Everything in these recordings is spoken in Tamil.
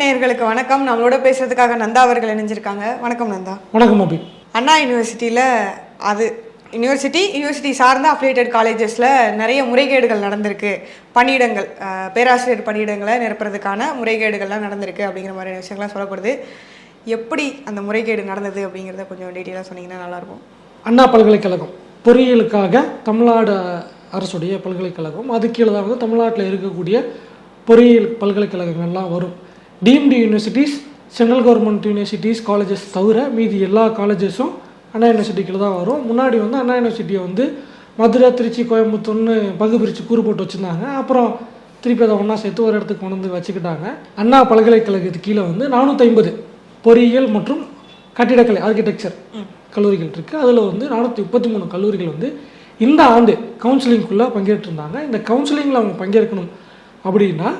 நேயர்களுக்கு வணக்கம். நம்மளோட பேசுறதுக்காக நந்தா அவர்கள் இணைஞ்சிருக்காங்க. வணக்கம் நந்தா. வணக்கம் அபி. அண்ணா யூனிவர்சிட்டியில் அது யூனிவர்சிட்டி யூனிவர்சிட்டி சார்ந்த அஃபிலியேட்டட் காலேஜஸில் நிறைய முறைகேடுகள் நடந்திருக்கு. பணியிடங்கள் பேராசிரியர் பணியிடங்களை நிரப்புறதுக்கான முறைகேடுகள்லாம் நடந்திருக்கு அப்படிங்கிற மாதிரியான விஷயங்கள்லாம் சொல்லப்படுது. எப்படி அந்த முறைகேடு நடந்தது அப்படிங்கிறத கொஞ்சம் டீட்டெயிலாக சொன்னீங்கன்னா நல்லாயிருக்கும். அண்ணா பல்கலைக்கழகம். பொறியியலுக்காக தமிழ்நாடு அரசுடைய பல்கலைக்கழகம். அது கீழே தான் வந்து தமிழ்நாட்டில் இருக்கக்கூடிய பொறியியல் பல்கலைக்கழகங்கள்லாம் வரும். Deemed universities central government universities colleges தவிர மீதி எல்லா காலேஜஸும் அண்ணா யூனிவர்சிட்டி கீழே தான் வரும். முன்னாடி வந்து அண்ணா யூனிவர்சிட்டியை வந்து மதுரை திருச்சி கோயம்புத்தூர்னு பகு பிரித்து கூறு போட்டு வச்சுருந்தாங்க. அப்புறம் திருப்பி அதை ஒன்றா சேர்த்து ஒரு இடத்துக்கு கொண்டு வந்து வச்சுக்கிட்டாங்க. அண்ணா பல்கலைக்கழகத்துக்கு கீழே வந்து நானூற்றி ஐம்பது பொறியியல் மற்றும் கட்டிடக்கலை ஆர்கிடெக்சர் கல்லூரிகள் இருக்குது அதில் வந்து நானூற்றி முப்பத்தி மூணு கல்லூரிகள் வந்து இந்த ஆண்டு கவுன்சிலிங்குள்ளே பங்கேற்றிருந்தாங்க. இந்த கவுன்சிலிங்கில் அவங்க பங்கேற்கணும் அப்படின்னா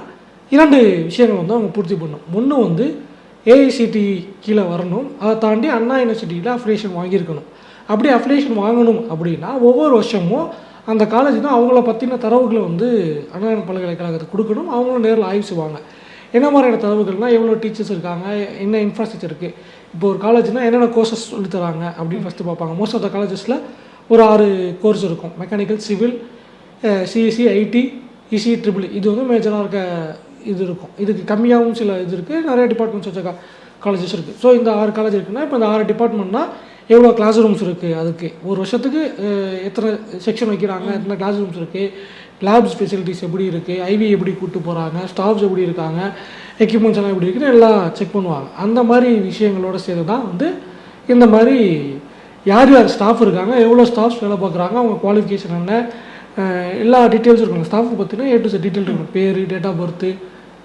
இரண்டு விஷயங்கள் வந்து அவங்க பூர்த்தி பண்ணணும். ஒன்று வந்து ஏஐசிடி கீழே வரணும். அதை தாண்டி அண்ணா யூனிவர்சிட்டியில் அஃபிலேஷன் வாங்கியிருக்கணும். அப்படி அஃபிலேஷன் வாங்கணும் அப்படின்னா ஒவ்வொரு வருஷமும் அந்த காலேஜ் தான் அவங்கள பற்றின தரவுகளை வந்து அண்ணா பல்கலைக்கழகத்துக்கு கொடுக்கணும். அவங்களும் நேரில் ஆய்வு செய்வாங்க. என்ன மாதிரியான தரவுகள்னால் எவ்வளோ டீச்சர்ஸ் இருக்காங்க என்ன இன்ஃப்ராஸ்ட்ரக்சர் இருக்குது இப்போ ஒரு காலேஜ்னால் என்னென்ன கோர்சஸ் சொல்லித் தராங்க அப்படின்னு ஃபஸ்ட்டு பார்ப்பாங்க. மோஸ்ட் ஆஃப் த காலேஜஸில் ஒரு ஆறு கோர்ஸ் இருக்கும். Mechanical civil CSE IT EC triple இது வந்து மேஜராக இருக்க இது இருக்கும். இதுக்கு கம்மியாகவும் சில இது இருக்குது நிறைய டிபார்ட்மெண்ட்ஸ் வச்ச காலேஜஸ் இருக்குது ஸோ இந்த ஆறு காலேஜ் இருக்குன்னா இப்போ இந்த ஆறு டிபார்ட்மெண்ட்னா எவ்வளோ கிளாஸ் ரூம்ஸ் இருக்குது அதுக்கு? ஒரு வருஷத்துக்கு எத்தனை செக்ஷன் வைக்கிறாங்க? எத்தனை கிளாஸ் ரூம்ஸ் இருக்குது லேப்ஸ் ஃபெசிலிட்டிஸ் எப்படி இருக்குது ஐவி எப்படி கூப்பிட்டு போகிறாங்க ஸ்டாஃப்ஸ் எப்படி இருக்காங்க? எக்யூப்மெண்ட்ஸ் எல்லாம் எப்படி இருக்குன்னு எல்லாம் செக் பண்ணுவாங்க. அந்த மாதிரி விஷயங்களோட சேர்த்து தான் வந்து இந்த மாதிரி யார் யார் ஸ்டாஃப் இருக்காங்க? எவ்வளோ ஸ்டாஃப்ஸ் வேலை பார்க்குறாங்க? அவங்க குவாலிஃபிகேஷன் என்ன? எல்லா டீட்டெயில்ஸும் இருக்கும் ஸ்டாஃப் பார்த்தீங்கன்னா ஏ டு செட் டீட்டெயில் இருக்கணும். பேர் டேட் ஆஃப் பர்த்து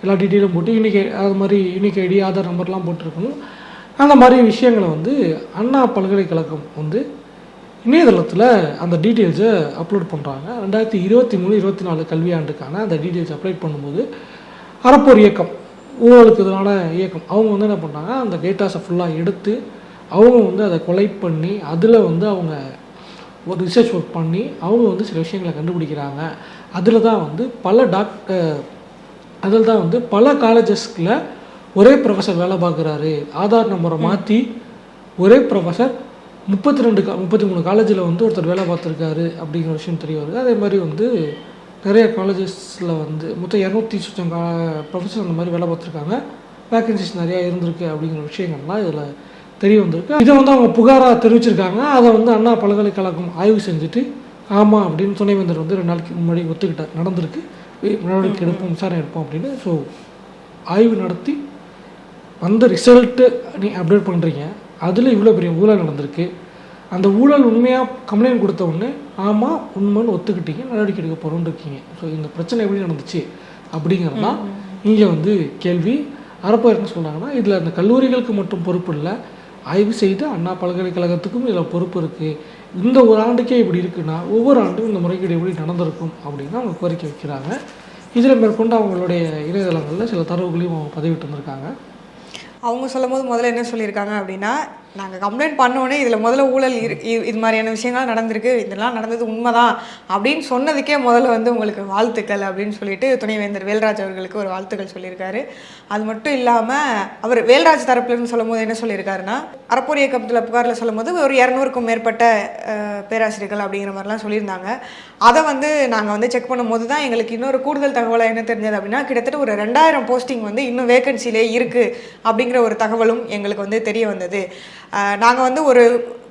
எல்லா டீட்டெயிலும் போட்டு யூனிக் அது மாதிரி யூனிக் ஐடி ஆதார் நம்பர்லாம் போட்டிருக்கணும். அந்த மாதிரி விஷயங்களை வந்து அண்ணா பல்கலைக்கழகம் வந்து இணையதளத்தில் அந்த டீட்டெயில்ஸை அப்லோட் பண்ணுறாங்க ரெண்டாயிரத்தி இருபத்தி மூணு இருபத்தி நாலு கல்வியாண்டுக்கான அந்த டீட்டெயில்ஸ் அப்லோட் பண்ணும்போது அறப்போர் இயக்கம் ஊழலுக்கு எதிரான இயக்கம் அவங்க வந்து என்ன பண்ணாங்க அந்த டேட்டாஸை ஃபுல்லாக எடுத்து அவங்க வந்து அதை கொலை பண்ணி அதில் வந்து அவங்க ஒரு ரிசர்ச் ஒர்க் பண்ணி அவங்க வந்து சில விஷயங்களை கண்டுபிடிக்கிறாங்க. அதில் தான் வந்து பல டாக்டர் அதில் தான் வந்து பல காலேஜஸ்கில் ஒரே ப்ரொஃபஸர் வேலை பார்க்குறாரு. ஆதார் நம்பரை மாற்றி ஒரே ப்ரொஃபஸர் முப்பத்தி ரெண்டு கா முப்பத்தி மூணு காலேஜில் வந்து ஒருத்தர் வேலை பார்த்துருக்காரு அப்படிங்கிற விஷயம் தெரிய வருது. அதே மாதிரி வந்து நிறைய காலேஜஸில் வந்து மொத்தம் இரநூத்தி சுத்தம் கா ப்ரொஃபஸர் அந்த மாதிரி வேலை பார்த்துருக்காங்க. வேகன்சிஸ் நிறையா இருந்திருக்கு அப்படிங்கிற விஷயங்கள்லாம் இதில் தெரிய வந்திருக்கு இதை வந்து அவங்க புகாராக தெரிவிச்சிருக்காங்க அதை வந்து அண்ணா பல்கலைக்கழகம் ஆய்வு செஞ்சுட்டு ஆமாம் அப்படின்னு துணைவேந்தர் வந்து ரெண்டு நாளைக்கு முன்னாடி ஒத்துக்கிட்டார். நடந்திருக்கு. நடவடிக்கை எடுப்போம் விசாரணை எடுப்போம் அப்படின்னு. ஸோ ஆய்வு நடத்தி வந்த ரிசல்ட்டு நீ அப்டேட் பண்ணுறீங்க அதில் இவ்வளோ பெரிய ஊழல் நடந்திருக்கு. அந்த ஊழல் உண்மையாக கம்ப்ளைண்ட் கொடுத்த உடனே ஆமாம் உண்மைன்னு ஒத்துக்கிட்டீங்க. நடவடிக்கை எடுக்க போகிறோன்னு இருக்கீங்க. ஸோ இந்த பிரச்சனை எப்படி நடந்துச்சு? அப்படிங்கிறது தான் இங்கே வந்து கேள்வி. அரப்போ என்ன சொல்கிறாங்கன்னா இதில் அந்த கல்லூரிகளுக்கு மட்டும் பொறுப்பு இல்லை. ஆய்வு செய்து அண்ணா பல்கலைக்கழகத்துக்கும் இதில் பொறுப்பு இருக்குது இந்த ஒரு ஆண்டுக்கே இப்படி இருக்குன்னா ஒவ்வொரு ஆண்டும் இந்த முறைகேடு எப்படி நடந்திருக்கும் அப்படின்னு அவங்க கோரிக்கை வைக்கிறாங்க. இதில் மேற்கொண்டு அவங்களுடைய இணையதளங்களில் சில தரவுகளையும் அவங்க பதிவிட்டு வந்திருக்காங்க. அவங்க சொல்லும்போது முதல்ல என்ன சொல்லியிருக்காங்க அப்படின்னா நாங்கள் கம்ப்ளைண்ட் பண்ணோன்னே இதில் முதல்ல ஊழல் இரு இது மாதிரியான விஷயங்கள் நடந்திருக்கு. இதெல்லாம் நடந்தது உண்மைதான் அப்படின்னு சொன்னதுக்கே முதல்ல வந்து உங்களுக்கு வாழ்த்துக்கள் அப்படின்னு சொல்லிட்டு துணைவேந்தர் வேல்ராஜ் அவர்களுக்கு ஒரு வாழ்த்துக்கள் சொல்லியிருக்காரு. அது மட்டும் இல்லாமல் அவர் வேல்ராஜ் தரப்புலன்னு சொல்லும்போது என்ன சொல்லியிருக்காருன்னா அறப்போர் இயக்கத்தில் புகாரில் சொல்லும்போது ஒரு இரநூறுக்கும் மேற்பட்ட பேராசிரியர்கள் அப்படிங்கிற மாதிரிலாம் சொல்லியிருந்தாங்க. அதை வந்து நாங்கள் வந்து செக் பண்ணும்போது தான் எங்களுக்கு இன்னொரு கூடுதல் தகவலாக என்ன தெரிஞ்சது அப்படின்னா கிட்டத்தட்ட ஒரு ரெண்டாயிரம் போஸ்டிங் வந்து இன்னும் வேகன்சிலே இருக்குது அப்படிங்கிற ஒரு தகவலும் எங்களுக்கு வந்து தெரிய வந்தது. நாங்கள் வந்து ஒரு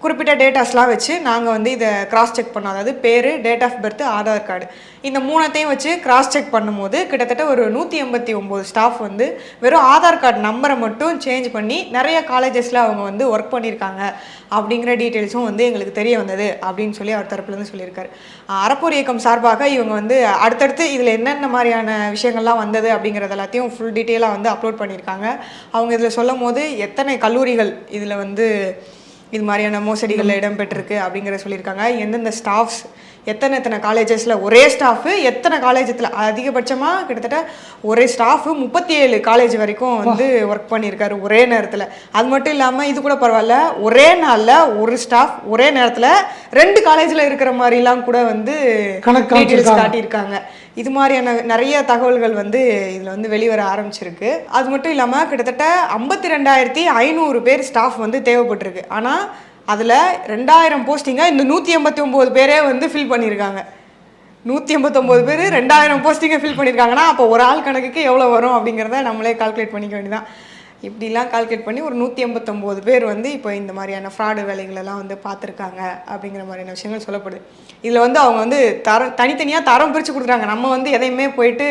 குறிப்பிட்ட டேட்டாஸ்லாம் வச்சு நாங்கள் வந்து இதை கிராஸ் செக் பண்ணோம். அதாவது பேர் date of birth Aadhaar card இந்த மூணத்தையும் வச்சு கிராஸ் செக் பண்ணும்போது கிட்டத்தட்ட ஒரு நூற்றி எண்பத்தி ஒம்பது ஸ்டாஃப் வந்து வெறும் ஆதார் கார்டு நம்பரை மட்டும் சேஞ்ச் பண்ணி நிறைய காலேஜஸில் அவங்க வந்து ஒர்க் பண்ணியிருக்காங்க. அப்படிங்கிற டீட்டெயில்ஸும் வந்து எங்களுக்கு தெரிய வந்தது அப்படின்னு சொல்லி அவர் தரப்புலேருந்து சொல்லியிருக்காரு. அஹ் அறப்போர் இயக்கம் சார்பாக இவங்க வந்து அடுத்தடுத்து இதில் என்னென்ன மாதிரியான விஷயங்கள்லாம் வந்தது அப்படிங்கிறது எல்லாத்தையும் ஃபுல் டீட்டெயிலாக வந்து அப்லோட் பண்ணியிருக்காங்க. அவங்க இதில் சொல்லும் போது எத்தனை கல்லூரிகள் இதில் வந்து இது மாதிரியான மோசடிகளில் இடம்பெற்றிருக்கு அப்படிங்கிற சொல்லியிருக்காங்க. எந்தெந்த ஸ்டாஃப்ஸ் எத்தனை எத்தனை காலேஜஸில் ஒரே ஸ்டாஃபு எத்தனை காலேஜத்தில் அதிகபட்சமாக கிட்டத்தட்ட ஒரே ஸ்டாஃபு முப்பத்தி ஏழு காலேஜ் வரைக்கும் வந்து ஒர்க் பண்ணியிருக்காரு ஒரே நேரத்தில். அது மட்டும் இல்லாமல் இது கூட பரவாயில்ல ஒரே நாளில் ஒரு ஸ்டாஃப் ஒரே நேரத்தில் ரெண்டு காலேஜில் இருக்கிற மாதிரிலாம் கூட வந்து டீட்டெயில்ஸ். காட்டியிருக்காங்க. இது மாதிரியான நிறைய தகவல்கள் வந்து இதில் வந்து வெளிவர ஆரம்பிச்சிருக்கு. அது மட்டும் இல்லாமல் கிட்டத்தட்ட ஐம்பத்தி ரெண்டாயிரத்தி ஐநூறு பேர் ஸ்டாஃப் வந்து தேவைப்பட்டிருக்கு. ஆனால் அதில் ரெண்டாயிரம் போஸ்டிங்காக இந்த நூற்றி எண்பத்தி ஒம்பது பேரே வந்து ஃபில் பண்ணியிருக்காங்க நூற்றி எண்பத்தொம்போது பேர் ரெண்டாயிரம் போஸ்டிங்கை ஃபில் பண்ணியிருக்காங்கன்னா அப்போ ஒரு ஆள் கணக்குக்கு எவ்வளோ வரும் அப்படிங்கிறத நம்மளே கால்குலேட் பண்ணிக்க வேண்டியதான் இப்படிலாம் கால்குலேட் பண்ணி ஒரு நூற்றி எண்பத்தொம்போது பேர் வந்து இப்போ இந்த மாதிரியான ஃப்ராடு வேலைகளெல்லாம் வந்து பார்த்துருக்காங்க அப்படிங்கிற மாதிரியான விஷயங்கள் சொல்லப்படுது. இதில் வந்து அவங்க வந்து தரம் தனித்தனியாக தரம் பிரித்து கொடுக்குறாங்க. நம்ம வந்து எதையுமே போயிட்டு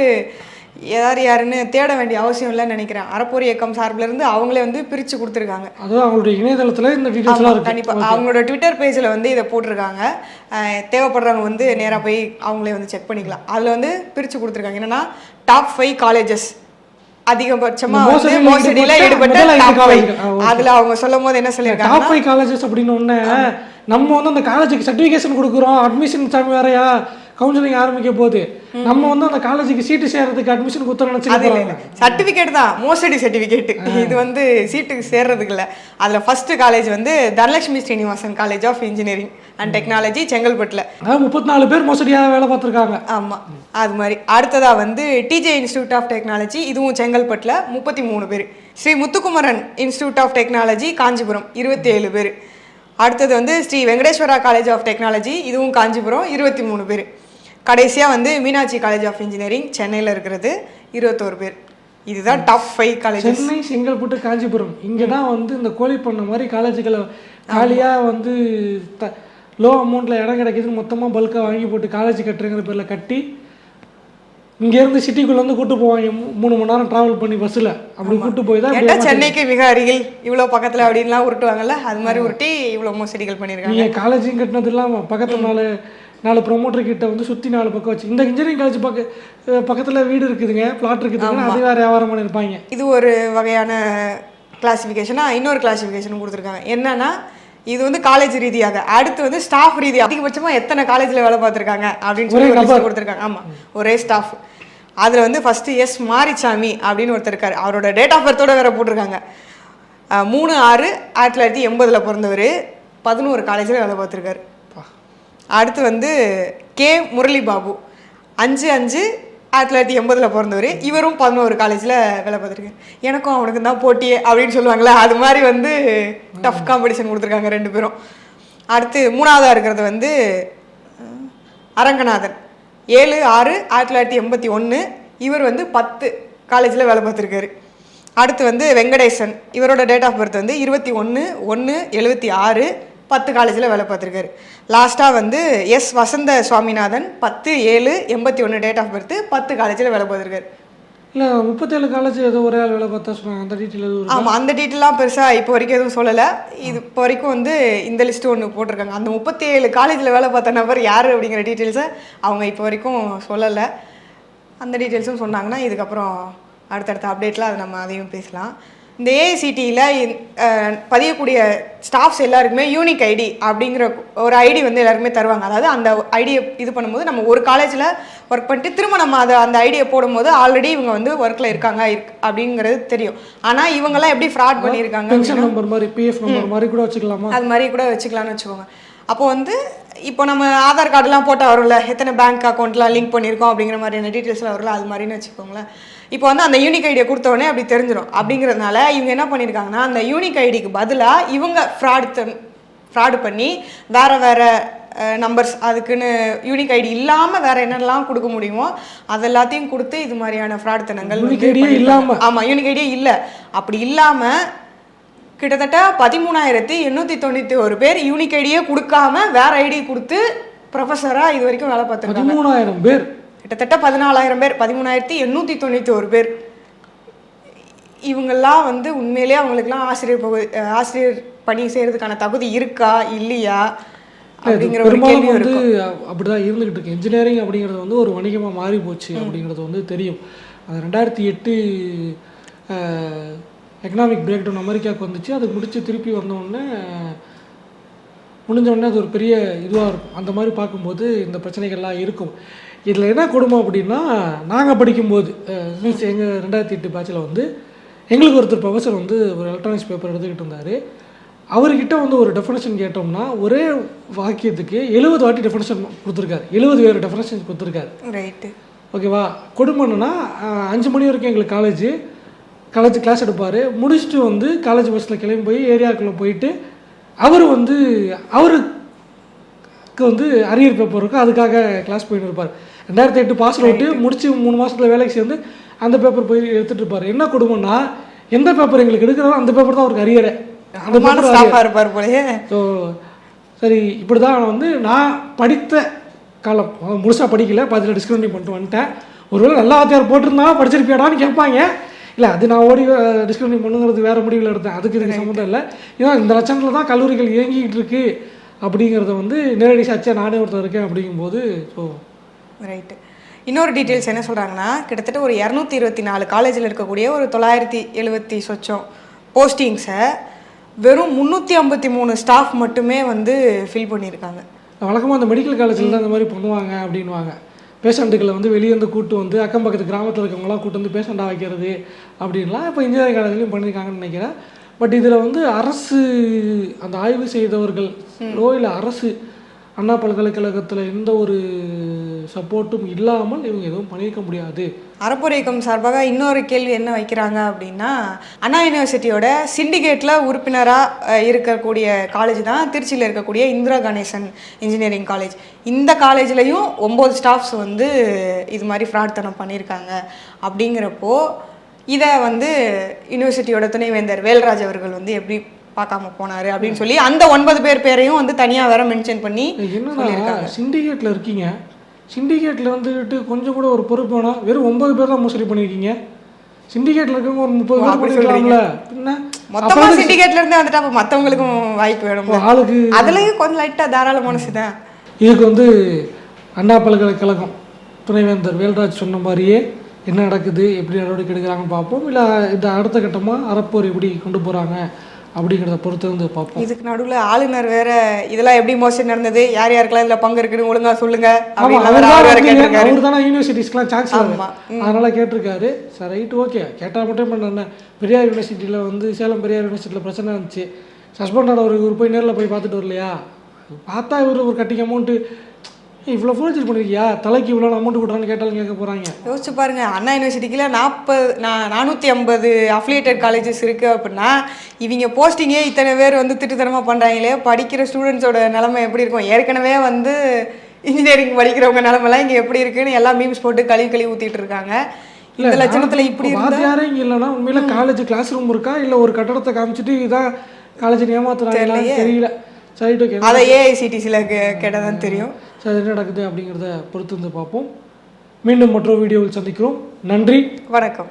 யார் யாருன்னு தேட வேண்டிய அவசியம் இல்லைன்னு நினைக்கிறேன். அறப்போர் இயக்கம் சார்பிலேருந்து அவங்களே வந்து பிரித்து கொடுத்துருக்காங்க. அதுவும் அவங்களுடைய இணையதளத்தில் இந்த டீட்டெயில்ஸ்லாம் ஆமா, இருக்கு. கண்டிப்பா. அவங்களோட ட்விட்டர் பேஜில் வந்து இதை போட்டிருக்காங்க. தேவைப்படுறவங்க வந்து நேரா போய் அவங்களே வந்து செக் பண்ணிக்கலாம். அதில் வந்து பிரிச்சு கொடுத்துருக்காங்க. என்னன்னா டாப் ஃபைவ் காலேஜஸ் அதிகபட்சமா இந்த வந்து மோசடியில மோசடியில ஈடுபட்ட ஈடுபட்ட முதல் ஐந்து top five colleges. Ah, okay. அதுல அவங்க சொல்லும் போது என்ன சொல்லியிருக்காங்க டாப் ஃபைவ் காலேஜஸ் அப்படின்னு ஒன்று நம்ம வந்து அந்த காலேஜுக்கு சர்டிஃபிகேஷன் கொடுக்குறோம். அட்மிஷன் சாமி வேறையா? கவுன்சிலிங் ஆரம்பிக்க போகுது நம்ம வந்து அந்த காலேஜுக்கு சீட்டு சேர்றதுக்கு அட்மிஷன் இல்லை இல்லை. சர்டிஃபிகேட் தான் மோசடி சர்டிஃபிகேட் இது வந்து சீட்டுக்கு சேர்றதுக்கு இல்லை. அதில் ஃபர்ஸ்ட் காலேஜ் வந்து Dhanalakshmi Srinivasan college of engineering and technology செங்கல்பட்டில். அதாவது முப்பத்தி நாலு பேர் மோசடியாக வேலை பார்த்துருக்காங்க. ஆமாம் அது மாதிரி. அடுத்ததாக வந்து டிஜே இன்ஸ்டியூட் ஆஃப் டெக்னாலஜி இதுவும் செங்கல்பட்டில் முப்பத்தி மூணு பேர். Sri Muthukumaran institute of technology Kanchipuram இருபத்தி ஏழு பேர். அடுத்தது வந்து Sri Venkateswara college of technology இதுவும் காஞ்சிபுரம் இருபத்தி மூணு பேர். கடைசியாக வந்து மீனாட்சி காலேஜ் ஆஃப் இன்ஜினியரிங் சென்னையில் இருக்கிறது இருபத்தோரு பேர். இதுதான் top five colleges Chennai Chengalpattu Kanchipuram. இங்கே தான் வந்து இந்த கோழி பண்ண மாதிரி காலேஜுகளை காலியாக வந்து த லோ அமௌண்ட்டில் இடம் கிடைக்குதுன்னு மொத்தமாக பல்காக வாங்கி போட்டு காலேஜ் கட்டுறங்கிற பேரில் கட்டி இங்கேருந்து சிட்டிக்குள்ளே வந்து கூட்டு போவாங்க. மூணு மணி நேரம் ட்ராவல் பண்ணி பஸ்ஸில் அப்படி கூட்டு போய் தான் சென்னைக்கு மிக அருகில் இவ்வளோ பக்கத்தில் அப்படின்லாம் உருட்டுவாங்கல்ல? அது மாதிரி உருட்டி இவ்வளோ மோசடிகள் பண்ணியிருக்காங்க. நீங்கள் காலேஜும் கட்டினது இல்லாமல் பக்கத்தில் நாலு நாலு ப்ரொமோட்டர் கிட்ட வந்து சுற்றி நாலு பக்கம் வச்சு இந்த இன்ஜினியரிங் காலேஜ் பக்க பக்கத்தில் வீடு இருக்குதுங்க பிளாட் இருக்குதுங்க அது வேறு வியாபாரம் பண்ணியிருப்பாங்க இது ஒரு வகையான கிளாசிஃபிகேஷனாக இன்னொரு கிளாசிஃபிகேஷன் கொடுத்துருக்காங்க. என்னன்னா இது வந்து காலேஜ் ரீதியாக. அடுத்து வந்து ஸ்டாஃப் ரீதியாக அதிகபட்சமாக எத்தனை காலேஜில் வேலை பார்த்துருக்காங்க அப்படின்னு சொல்லி கொடுத்துருக்காங்க. ஆமாம் ஒரே ஸ்டாஃப் அதில் வந்து ஃபஸ்ட்டு எஸ் மாரிச்சாமி அப்படின்னு ஒருத்தர் இருக்காரு. அவரோட டேட் ஆஃப் பர்த்தோட வேற போட்டிருக்காங்க. மூணு ஆறு ஆயிரத்தி தொள்ளாயிரத்தி எண்பதில் பிறந்தவர். பதினோரு காலேஜில் வேலை பார்த்துருக்காரு. அடுத்து வந்து கே முரளி பாபு அஞ்சு அஞ்சு ஆயிரத்தி தொள்ளாயிரத்தி எண்பதில் பிறந்தவர். இவரும் பதினோரு காலேஜில் வேலை பார்த்துருக்காரு. எனக்கும் அவனுக்கும் தான் போட்டி அப்படின்னு சொல்லுவாங்களே அது மாதிரி வந்து டஃப் காம்படிஷன் கொடுத்துருக்காங்க ரெண்டு பேரும். அடுத்து மூணாவதாக இருக்கிறது வந்து அரங்கநாதன். ஏழு ஆறு ஆயிரத்தி தொள்ளாயிரத்தி எண்பத்தி ஒன்று இவர் வந்து பத்து காலேஜில் வேலை பார்த்துருக்காரு. அடுத்து வந்து வெங்கடேசன். இவரோட டேட் ஆஃப் பர்த் வந்து இருபத்தி ஒன்று ஒன்று எழுபத்தி ஆறு பத்து காலேஜில் வேலை பார்த்துருக்காரு. லாஸ்ட்டாக வந்து எஸ் வசந்த சுவாமிநாதன் பத்து ஏழு எண்பத்தி ஒன்று டேட் ஆஃப் பர்த் பத்து காலேஜில் வேலை பார்த்துருக்காரு. இல்லை முப்பத்தேழு காலேஜ் ஏதோ ஒரே ஆள் வேலை பார்த்தா சொன்னாங்க. அந்த டீட்டெயில் எதுவும் ஆமாம் அந்த டீட்டெயிலாம் பெருசாக இப்போ வரைக்கும் எதுவும் சொல்லலை. இது இப்போ வரைக்கும் வந்து இந்த லிஸ்ட்டு ஒன்று போட்டிருக்காங்க. அந்த முப்பத்தி ஏழு காலேஜில் வேலை பார்த்த நபர் யார் அப்படிங்கிற டீட்டெயில்ஸை அவங்க இப்போ வரைக்கும் சொல்லலை. அந்த டீட்டெயில்ஸும் சொன்னாங்கன்னா இதுக்கப்புறம் அடுத்தடுத்த அப்டேட்டில் அதை நம்ம அதையும் பேசலாம். இந்த ஏஐசிடியில் பதியக்கூடிய ஸ்டாஃப்ஸ் எல்லாருக்குமே யூனிக் ஐடி அப்படிங்கிற ஒரு ஐடி வந்து எல்லாருக்குமே தருவாங்க. அதாவது அந்த ஐடியை இது பண்ணும்போது நம்ம ஒரு காலேஜில் ஒர்க் பண்ணிட்டு திரும்ப நம்ம அதை அந்த ஐடியை போடும்போது ஆல்ரெடி இவங்க வந்து ஒர்க்கில் இருக்காங்க இருக்கு அப்படிங்கிறது தெரியும். ஆனால் இவங்கெல்லாம் எப்படி ஃப்ராட் பண்ணியிருக்காங்க நம்பர் மாதிரி பிஎஃப் நம்பர் மாதிரி கூட வச்சுக்கலாமா? அது மாதிரி கூட வச்சுக்கலாம்னு வச்சுக்கோங்க. அப்போ வந்து இப்போ நம்ம ஆதார் கார்டுலாம் போட்டால் வரும்ல எத்தனை பேங்க் அக்கௌண்ட்லாம் லிங்க் பண்ணியிருக்கோம் அப்படிங்கிற மாதிரியான டீட்டெயில்ஸ்லாம் வரும்ல அது மாதிரின்னு வச்சுக்கோங்களேன். இப்போ வந்து அந்த யூனிக் ஐடியை கொடுத்தோடனே அப்படி தெரிஞ்சிடும் அப்படிங்கிறதுனால இவங்க என்ன பண்ணியிருக்காங்கன்னா அந்த யூனிக் ஐடிக்கு பதிலாக இவங்க ஃப்ராடு ஃப்ராடு பண்ணி வேற வேற நம்பர்ஸ் அதுக்குன்னு யூனிக் ஐடி இல்லாமல் வேற என்னெல்லாம் கொடுக்க முடியுமோ அது எல்லாத்தையும் கொடுத்து இது மாதிரியான ஃப்ராட் தனங்கள் Unique ID யே இல்லாம. ஆமாம் யூனிக் ஐடியே இல்லை. அப்படி இல்லாமல் கிட்டத்தட்ட பதிமூணாயிரத்தி எண்ணூற்றி தொண்ணூற்றி ஒரு பேர் யூனிக் ஐடியே கொடுக்காம வேற ஐடி கொடுத்து ப்ரொஃபஸராக இது வரைக்கும் வேலை பார்த்துருக்காங்க. பதிமூணாயிரம் பேர். கிட்டத்தட்ட பதினாலாயிரம் பேர் பதிமூணாயிரத்தி எண்ணூற்றி தொண்ணூற்றி ஒரு பேர். இவங்கெல்லாம் வந்து உண்மையிலேயே அவங்களுக்குலாம் ஆசிரியர் பகு ஆசிரியர் பணி செய்கிறதுக்கான தகுதி இருக்கா இல்லையா? அப்படிங்கிற ஒரு வந்து அப்படிதான் இருந்துகிட்டு இருக்கு. இன்ஜினியரிங் அப்படிங்கிறது வந்து ஒரு வணிகமாக மாறி போச்சு அப்படிங்கிறது வந்து தெரியும். அது ரெண்டாயிரத்தி எட்டு எக்கனாமிக் பிரேக் டவுன் அமெரிக்காவுக்கு வந்துச்சு. அது முடிச்சு திருப்பி வந்தோடனே முடிஞ்ச உடனே அது ஒரு பெரிய இதுவாக இருக்கும். அந்த மாதிரி பார்க்கும்போது இந்த பிரச்சனைகள்லாம் இருக்கும். இதில் என்ன கொடுமை அப்படின்னா நாங்கள் படிக்கும்போது மீன்ஸ் எங்கள் ரெண்டாயிரத்தி எட்டு பேட்சில் வந்து எங்களுக்கு ஒருத்தர் ப்ரொஃபஸர் வந்து ஒரு எலக்ட்ரானிக்ஸ் பேப்பர் எடுத்துக்கிட்டு இருந்தார். அவர்கிட்ட வந்து ஒரு டெஃபினேஷன் கேட்டோம்னா ஒரே வாக்கியத்துக்கு எழுபது வாட்டி டெஃபினேஷன் கொடுத்துருக்காரு. எழுபது வேறு டெஃபினேஷன் கொடுத்துருக்காரு. ரைட்டு ஓகேவா கொடுமை என்னன்னா அஹ், அஞ்சு மணி வரைக்கும் எங்களுக்கு காலேஜ் காலேஜ் கிளாஸ் எடுப்பார். முடிச்சுட்டு வந்து காலேஜ் பஸ்ஸில் கிளம்பி போய் ஏரியாக்குள்ளே போயிட்டு அவர் வந்து அவருக்கு வந்து அரியர் பேப்பர் இருக்கும். அதுக்காக கிளாஸ் போயிட்டு இருப்பார். ரெண்டாயிரத்தி எட்டு பாஸ் அவுட்டு முடிச்சு மூணு மாசத்துல வேலைக்கு சேர்ந்து அந்த பேப்பர் போய் எடுத்துட்டு இருப்பார். என்ன கொடுமைன்னா எந்த பேப்பர் எங்களுக்கு எடுக்கிறாரோ அந்த பேப்பர் தான் அவருக்கு அரியரே இருப்பார் போலயே. ஸோ சரி இப்படி தான் வந்து நான் படித்த காலம் முழுசாக படிக்கல பதில் டிஸ்கண்டினியூ பண்ணிட்டு வந்துட்டேன். ஒருவேளை நல்ல வாத்தியார் போட்டிருந்தா படிச்சிருப்பியாடான்னு கேட்பாங்க. இல்லை அது நான் ஓடி டிஸ்கண்டினியூ பண்ணுங்கிறது வேறு முடிவில் எடுத்தேன். அதுக்கு இதுக்கு சம்மந்தம் இல்லை. ஏன்னா இந்த லட்சத்தில் தான் கல்லூரிகள் இயங்கிக்கிட்டு இருக்கு. அப்படிங்கிறத வந்து நேரடி சாட்சியாக நானே ஒருத்தர் இருக்கேன் அப்படிங்கும்போது ஸோ ரைட்டு இன்னொரு டீட்டெயில்ஸ் என்ன சொல்கிறாங்கன்னா கிட்டத்தட்ட ஒரு இரநூத்தி இருபத்தி நாலு காலேஜில் இருக்கக்கூடிய ஒரு தொள்ளாயிரத்தி எழுபத்தி சொச்சம் போஸ்டிங்ஸை வெறும் முந்நூற்றி ஐம்பத்தி மூணு ஸ்டாஃப் மட்டுமே வந்து ஃபில் பண்ணியிருக்காங்க. வழக்கமாக அந்த மெடிக்கல் காலேஜில் தான் இந்த மாதிரி பண்ணுவாங்க அப்படின்வாங்க பேஷண்ட்டுகளை வந்து வெளியே இருந்து கூட்டு வந்து அக்கம் பக்கத்து கிராமத்தில் இருக்கவங்களாம் கூட்டு வந்து பேஷண்ட்டாக வைக்கிறது அப்படின்லாம் இப்போ இன்ஜினியரிங் காலேஜ்லையும் பண்ணியிருக்காங்கன்னு நினைக்கிறேன். பட் இதில் வந்து அரசு அந்த ஆய்வு செய்தவர்கள் இல்லை அரசு அண்ணா பல்கலைக்கழகத்தில் எந்த ஒரு சப்போர்ட்டும் இல்லாமல் இவங்க எதுவும் பண்ணியிருக்க முடியாது. அறப்பொறை இயக்கம் சார்பாக இன்னொரு கேள்வி என்ன வைக்கிறாங்க அப்படின்னா அண்ணா யூனிவர்சிட்டியோட சிண்டிகேட்டில் உறுப்பினராக இருக்கக்கூடிய காலேஜ் தான் திருச்சியில் இருக்கக்கூடிய இந்திரா கணேசன் இன்ஜினியரிங் காலேஜ் இந்த காலேஜ்லேயும் ஒம்பது ஸ்டாஃப்ஸ் வந்து இது மாதிரி ஃப்ராட் தனம் பண்ணியிருக்காங்க. அப்படிங்கிறப்போ இதை வந்து யூனிவர்சிட்டியோட துணைவேந்தர் வேல்ராஜ் அவர்கள் வந்து எப்படி பார்க்காம போனாரு அப்படின்னு சொல்லி அந்த ஒன்பது பேர் பேரையும் வந்து தனியாக வேற மென்ஷன் பண்ணி என்னன்னா சிண்டிகேட்டில் இருக்கீங்க. சிண்டிகேட்டில் வந்துட்டு கொஞ்சம் கூட ஒரு பொறுப்பு வேணாம். வெறும் ஒன்பது பேர் தான் மோசடி பண்ணியிருக்கீங்க சிண்டிகேட்டில் இருக்கவங்க ஒரு முப்பது பேர் பண்ணிருக்கலாம்ல. பின்ன மொத்தமா சிண்டிகேட்ல இருந்து வந்துட்டு அப்போ மற்றவங்களுக்கும் வாய்ப்பு வேணும் ஆளுக்கு அதுலயும் கொஞ்சம் லைட்டா தாராள மனசு தான் இதுக்கு வந்து அண்ணா பல்கலைக்கழகம் துணைவேந்தர் வேல்ராஜ் சொன்ன மாதிரியே என்ன நடக்குது எப்படி நடவடிக்கை எடுக்கிறாங்கன்னு பார்ப்போம். இல்லை இந்த அடுத்த கட்டமாக அறப்போர் எப்படி கொண்டு போகிறாங்க அப்படிங்கிறத பொறுத்து வந்து பார்ப்போம். இதுக்கு நடுவுல ஆளுநர் வேற இதெல்லாம் எப்படி மோசடி நடந்தது? யார் யாருக்கெல்லாம் இதுல பங்கு இருக்குன்னு ஒழுங்கா சொல்லுங்க அவர் தானே யூனிவர்சிட்டிஸ்க்குலாம் சான்ஸ். அதனால கேட்டிருக்காரு. சரி ரைட் ஓகே. கேட்டால் மட்டும் பண்ண பெரியார் யூனிவர்சிட்டியில் வந்து சேலம் பெரியார் யூனிவர்சிட்டியில் பிரச்சனை இருந்துச்சு. சஸ்பெண்ட் ஆனவர் இவர் போய் நேரில் போய் பார்த்துட்டு வரலையா? பார்த்தா இவர் ஒரு கட்டிங் அமௌண்ட்டு இவ்வளோ ஃபோர்ஜரி பண்ணிருக்கியா? தலைக்கு இவ்வளோ அமௌண்ட் கொடுறான்னு கேட்டாலும் கேட்க போகிறாங்க யோசிச்சு பாருங்க அண்ணா யூனிவர்சிட்டிக்குள்ள நாற்பது நான் நானூற்றி ஐம்பது அஃபிலியேட்டட் காலேஜஸ் இருக்கு அப்படின்னா இவங்க போஸ்டிங்கே இத்தனை பேர் வந்து திட்டுத்தனமாக பண்ணுறாங்களே படிக்கிற ஸ்டூடெண்ட்ஸோட நிலைமை எப்படி இருக்கும்? ஏற்கனவே வந்து இன்ஜினியரிங் படிக்கிறவங்க நிலமெல்லாம் இங்கே எப்படி இருக்குன்னு எல்லாம் மீம்ஸ் போட்டு கழுவி கழுவி ஊற்றிட்டு இருக்காங்க. இந்த லட்சணத்தில் இப்படி வாத்தியாரே இங்கே இல்லைன்னா உண்மையில காலேஜ் கிளாஸ் ரூம் இருக்கா? இல்லை ஒரு கட்டடத்தை காமிச்சிட்டு இதான் காலேஜ் ஏமாத்துறாங்களான்னு தெரியல. சரி ஓகே அதை ஏஐசிடிசியில் கேட்டால் தான் ஸோ சரி என்ன நடக்குது அப்படிங்கிறத பொறுத்து வந்து பார்ப்போம். மீண்டும் மற்றொரு வீடியோவில் சந்திக்கிறோம். நன்றி. வணக்கம்.